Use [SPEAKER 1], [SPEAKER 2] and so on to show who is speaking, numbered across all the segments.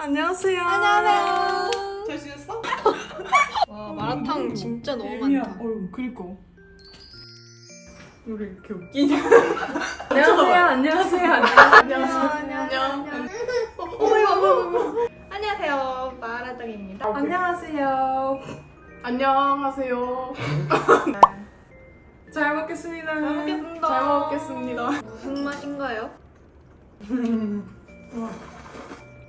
[SPEAKER 1] 안녕하세요.
[SPEAKER 2] 안녕하세요.
[SPEAKER 1] 잘 지냈어?
[SPEAKER 2] 와 마라탕 진짜 너무
[SPEAKER 1] 애미야.
[SPEAKER 2] 많다.
[SPEAKER 1] 어휴, 그니까. 우리 이렇게 웃기냐?
[SPEAKER 3] 안녕하세요. 안녕하세요.
[SPEAKER 1] 안녕하세요.
[SPEAKER 2] 안녕. 안녕하세요 마라탕입니다.
[SPEAKER 3] 안녕하세요.
[SPEAKER 1] 안녕하세요.
[SPEAKER 3] 잘 먹겠습니다.
[SPEAKER 2] 잘 먹겠습니다.
[SPEAKER 1] 잘 먹겠습니다.
[SPEAKER 2] 무슨 맛인가요?
[SPEAKER 1] 와.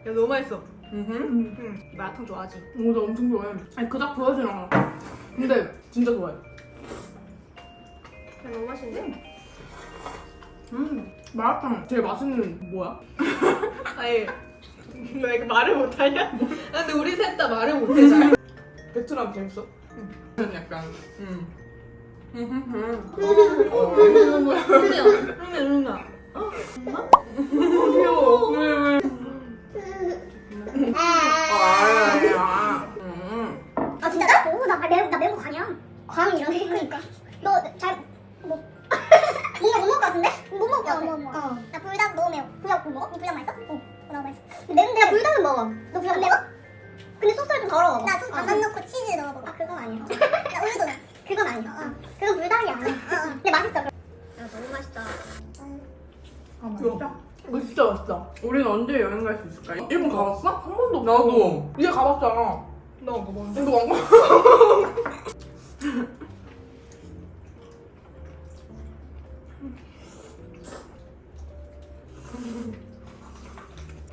[SPEAKER 2] 야 너무 맛있어.
[SPEAKER 1] 음.
[SPEAKER 2] 응 마라탕 좋아하지?
[SPEAKER 1] 오, 나 엄청 좋아해. 아니, 그닥 좋아하진 않아. 근데 진짜 좋아해.
[SPEAKER 2] 야, 너무 맛있는데?
[SPEAKER 1] 음. 마라탕 제일 맛있는 뭐야?
[SPEAKER 2] 아니 너 이거 말을 못하냐? 아, 근데 우리 셋 다 말을 못해 잘.
[SPEAKER 1] 베트남 재밌어? 응. 약간. 음. 음.
[SPEAKER 2] 그냥 루나 루나.
[SPEAKER 1] 귀여워. 왜, 왜? 아. 아
[SPEAKER 4] 진짜? 오, 나 매운 나 매운 거 광이야. 광이 이런 게 그러니까. 너 잘 뭐? 뭔가 못 먹을 것 같은데? 못 먹을 것 같아. 어. 나 불닭 너무 매워. 불닭 못 먹어? 니 불닭 맛있어? 어. 너무 맛있어. 매운데 나 불닭은 먹어. 너 불닭 안 매워? 근데 소스를 좀 덜어 먹어. 나 소스 반반 넣고 치즈 넣어 먹어. 아 그건 아니야. 나 우유도 넣어. 그건 아니야. 어. 그건 불닭이 아니야. 어, 어. 근데 맛있어. 야 너무 맛있다.
[SPEAKER 1] 아, 맛있다. 이거 진짜 맛있다. 우리는 언제 여행 갈 수 있을까? 일본 가봤어? 한 번도. 나도. 이제 가봤잖아.
[SPEAKER 2] 너 그거 뭔데?
[SPEAKER 1] 이거 왕거.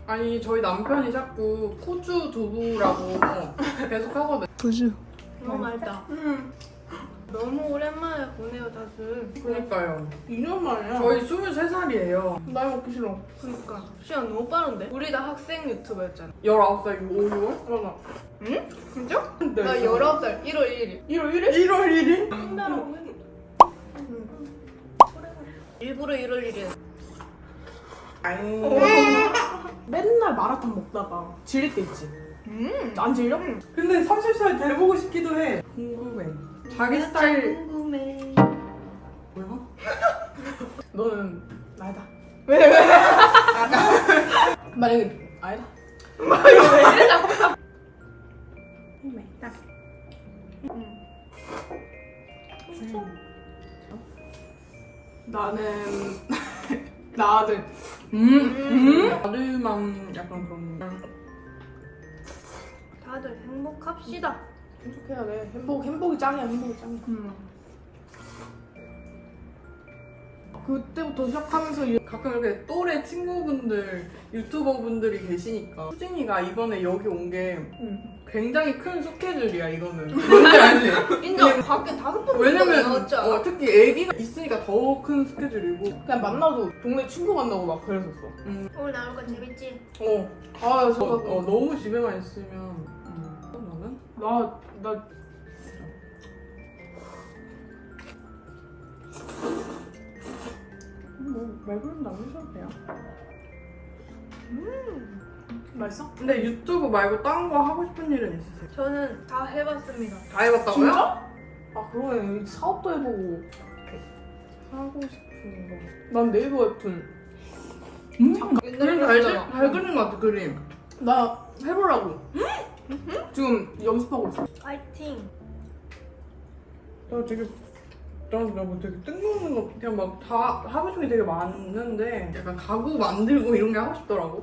[SPEAKER 1] 아니 저희 남편이 자꾸 푸주 두부라고 계속 하거든.
[SPEAKER 3] 부주.
[SPEAKER 2] 너무 맛있다.
[SPEAKER 1] 음,
[SPEAKER 2] 너무 오랜만에 보네요 다들.
[SPEAKER 1] 그러니까요. 2년 만이야. 저희 23살이에요. 나이 먹기 싫어.
[SPEAKER 2] 그러니까 시간 너무 빠른데? 우리 다 학생 유튜버였잖아.
[SPEAKER 1] 19살 5월? 맞아.
[SPEAKER 2] 응? 진짜?
[SPEAKER 1] 네.
[SPEAKER 2] 나 19살 1월 1일.
[SPEAKER 1] 1월 1일? 1월 1일?
[SPEAKER 2] 한달하고 일부러 1월 1일.
[SPEAKER 1] 아니. 맨날 마라탕 먹다가 질릴 때 있지.
[SPEAKER 2] 음.
[SPEAKER 1] 안 질려? 근데 30살 돼보고 싶기도 해. 궁금해. 자기 스타일
[SPEAKER 2] 궁금해.
[SPEAKER 1] 뭐야? 너는 나이다.
[SPEAKER 2] 왜 왜?
[SPEAKER 1] 만약에 아니다. 나는 나 아들. 음, 음? 아들만 약간 그런.
[SPEAKER 2] 다들 행복합시다.
[SPEAKER 1] 행복해야 돼. 행복 행복이 짱이야. 행복이 짱이야. 음. 그때부터 시작하면서 이- 가끔 이렇게 또래 친구분들, 유튜버분들이 계시니까 수진이가 이번에 여기 온게 굉장히 큰 스케줄이야 이거는 뭔지 알지?
[SPEAKER 2] 인정. 밖에 다섯 번
[SPEAKER 1] 왜냐면
[SPEAKER 2] 나왔지 않아?
[SPEAKER 1] 어, 특히 애기가 있으니까 더큰 스케줄이고 그냥 만나도 동네 친구 만나고 막 그랬었어
[SPEAKER 2] 오늘 나올 건 재밌지?
[SPEAKER 1] 어. 아, 저, 어, 너무 집에만 있으면 음. 나는? 나, 나 뭐, 말그릇 남으셔도 돼요. 음, 맛있어? 근데 유튜브 말고 딴거 하고 싶은 일은 있으세요?
[SPEAKER 2] 저는 다 해봤습니다.
[SPEAKER 1] 다 해봤다고요? 진짜? 아, 그러네. 사업도 해보고. 하고 싶은 거. 난 네이버 웹툰. 음,
[SPEAKER 2] 옛날에
[SPEAKER 1] 그림 잘.
[SPEAKER 2] 그-
[SPEAKER 1] 잘 그리는 것 같아, 그림. 나 해보려고. 지금 연습하고 있어.
[SPEAKER 2] 파이팅.
[SPEAKER 1] 나 되게 나뭐 되게 뜬금없는 거 그냥 막 다 하고 싶은 게 되게 많은데 약간 가구 만들고 이런 게 하고 싶더라고.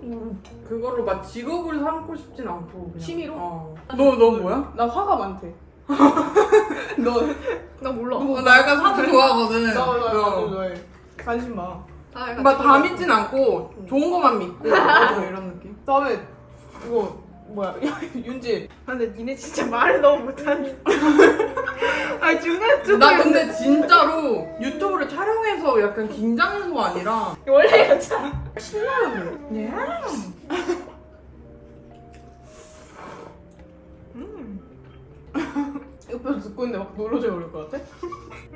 [SPEAKER 1] 그거를 막 직업으로 삼고 싶진 않고 그냥.
[SPEAKER 2] 취미로?
[SPEAKER 1] 어. 너, 너 뭐야? 나 화가 많대. 너,
[SPEAKER 2] 나 몰라.
[SPEAKER 1] 어, 나 약간 사주 좋아하거든.
[SPEAKER 5] 나, 나,
[SPEAKER 1] 어.
[SPEAKER 5] 나도 좋아해. 관심 많아.
[SPEAKER 2] 아, 약간
[SPEAKER 1] 막다 믿진 않고 좋은 것만 믿고 이런 느낌.
[SPEAKER 5] 다음에 이거 뭐야 윤지
[SPEAKER 2] 아, 근데 니네 진짜 말을 너무 못하니. 아 중간 중간.
[SPEAKER 1] 나 근데 진짜로 유튜브를 촬영해서 약간 긴장해서가 아니라
[SPEAKER 2] 원래 이렇잖아.
[SPEAKER 1] 신나요. 예.
[SPEAKER 2] 음.
[SPEAKER 5] 옆에서 듣고 있는데 막 놀러져 오를 것 같아?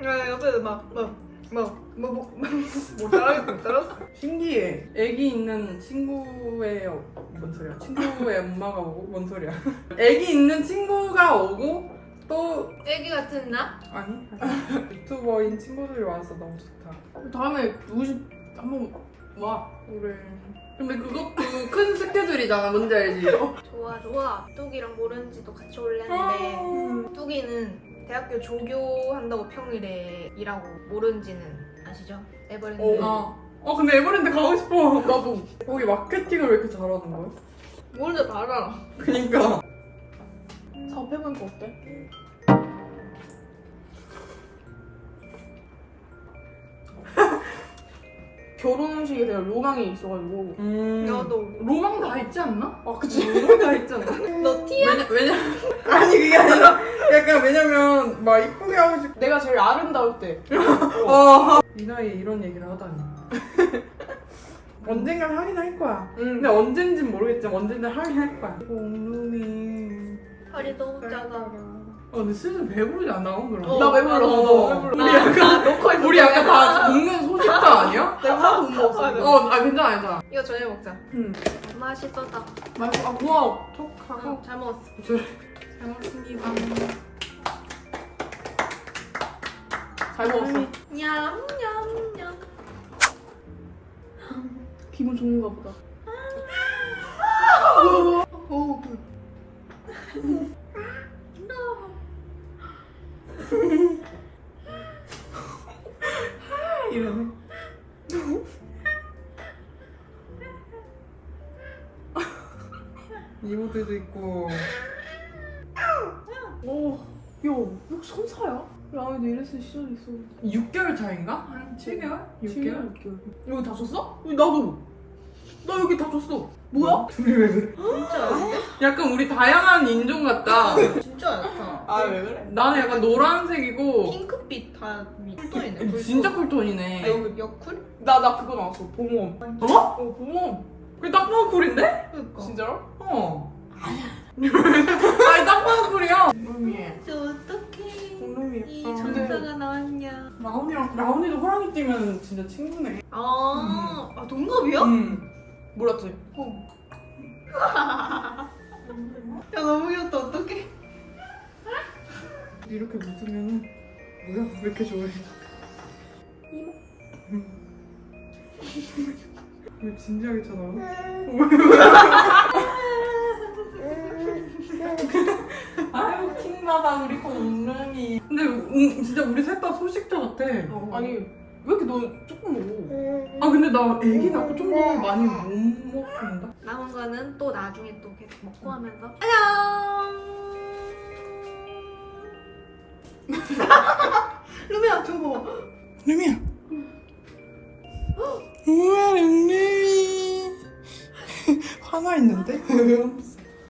[SPEAKER 2] 야 옆에서 막 막 뭐뭐뭐 따라했고 못 따랐어.
[SPEAKER 1] 신기해. 애기 있는 친구의 어, 뭔 소리야? 친구의 엄마가 오고 뭔 소리야? 애기 있는 친구가 오고 또
[SPEAKER 2] 애기 같은 나?
[SPEAKER 1] 아니 유튜버인 친구들이 와서 너무 좋다.
[SPEAKER 5] 다음에 누구 집 한번 와.
[SPEAKER 1] 그래. 근데 그것도 큰 스케줄이잖아 뭔지 알지?
[SPEAKER 2] 좋아 좋아. 뚝이랑 모른지도 같이 올랬는데 뚝이는 대학교 조교한다고 평일에 일하고 모른지는 아시죠? 에버랜드.
[SPEAKER 1] 어. 어 근데 에버랜드 가고 싶어 나도 거기 마케팅을 왜 이렇게 잘하는 거야?
[SPEAKER 2] 모른지 다 알아.
[SPEAKER 1] 그니까
[SPEAKER 5] 사업해보니까 어때? 결혼식에 대한 로망이 있어가지고
[SPEAKER 1] 음...
[SPEAKER 2] 나도.
[SPEAKER 1] 로망 다 있지 않나?
[SPEAKER 5] 아 그치?
[SPEAKER 1] 로망 다 있지 않나?
[SPEAKER 2] 너 티?
[SPEAKER 1] 왜냐, 왜냐 아니 그게 아니라 약간 왜냐면 막 이쁘게 하고 싶
[SPEAKER 5] 내가 제일 아름다울 때
[SPEAKER 1] 어. 이 나이에 이런 얘기를 하다니 언젠간 하긴 할 거야
[SPEAKER 5] 응.
[SPEAKER 1] 근데 언젠진 모르겠지만 언젠간 하긴 할 거야 옹눈이
[SPEAKER 2] 허리 너무 작아.
[SPEAKER 1] 어 근데 슬슬 배부르지 않아 그럼?
[SPEAKER 2] 어,
[SPEAKER 5] 나 배불러
[SPEAKER 1] 어.
[SPEAKER 5] 나도 배불러
[SPEAKER 1] 우리 약간
[SPEAKER 5] 놓고 있어
[SPEAKER 1] 우리 약간 다 먹는 소식자 아니야?
[SPEAKER 5] 내가 하나도 못 먹었어.
[SPEAKER 1] 어, 아 괜찮아 괜찮아
[SPEAKER 2] 이거 저녁 먹자.
[SPEAKER 5] 응.
[SPEAKER 2] 맛있었다.
[SPEAKER 1] 맛있어 아 고마워 톡 하고
[SPEAKER 2] 어, 잘 먹었어.
[SPEAKER 1] 잘 먹습니다
[SPEAKER 5] 잘 먹었어
[SPEAKER 2] 냠냠냠.
[SPEAKER 5] 기분 좋은가 보다.
[SPEAKER 1] 이러네 이모들도 있고
[SPEAKER 5] 오, 야, 너 선사야? 라면도 이랬을 시절이 있어
[SPEAKER 1] 6개월 차인가? 한 7개월? 6개월?
[SPEAKER 5] 6개월? 여기 다 줬어? 여기 나도 나 여기 다 줬어 뭐야?
[SPEAKER 1] 둘이 왜 그래?
[SPEAKER 2] 진짜
[SPEAKER 1] 약간 우리 다양한 인종 같다
[SPEAKER 2] 진짜 얇다.
[SPEAKER 5] 아 왜 그래?
[SPEAKER 1] 나는 약간 노란색이고
[SPEAKER 2] 핑크빛 다 쿨톤이네.
[SPEAKER 1] 진짜 쿨톤이네
[SPEAKER 2] 아, 여기 여쿨?
[SPEAKER 5] 나, 나 그거 나왔어 봄웜
[SPEAKER 1] 어?
[SPEAKER 5] 어 봄웜
[SPEAKER 1] 그게 딱 봐도 쿨인데?
[SPEAKER 2] 그니까.
[SPEAKER 5] 진짜로?
[SPEAKER 1] 어 라온이도 호랑이 뛰면 진짜 친구네.
[SPEAKER 2] 아, 아 동갑이야?
[SPEAKER 1] 응
[SPEAKER 5] 몰랐지?
[SPEAKER 2] 야 너무 귀엽다. 어떡해.
[SPEAKER 1] 이렇게 웃으면은 뭐야? 왜 이렇게 좋아해? 왜 진지하게 쳐다봐? 아 유 킹받아 우리 공룡이. 근데 음, 진짜 우리 셋 다 소식자 같아.
[SPEAKER 5] 아니 왜 이렇게 너 조금 먹어?
[SPEAKER 1] 아 근데 나 애기 낳고 좀 더 많이 못 먹는다.
[SPEAKER 2] 남은 거는 또 나중에 또 계속 먹고 하면서. 안녕. 루미야 저거 봐.
[SPEAKER 1] 루미야. 우와 루미. 화나 있는데?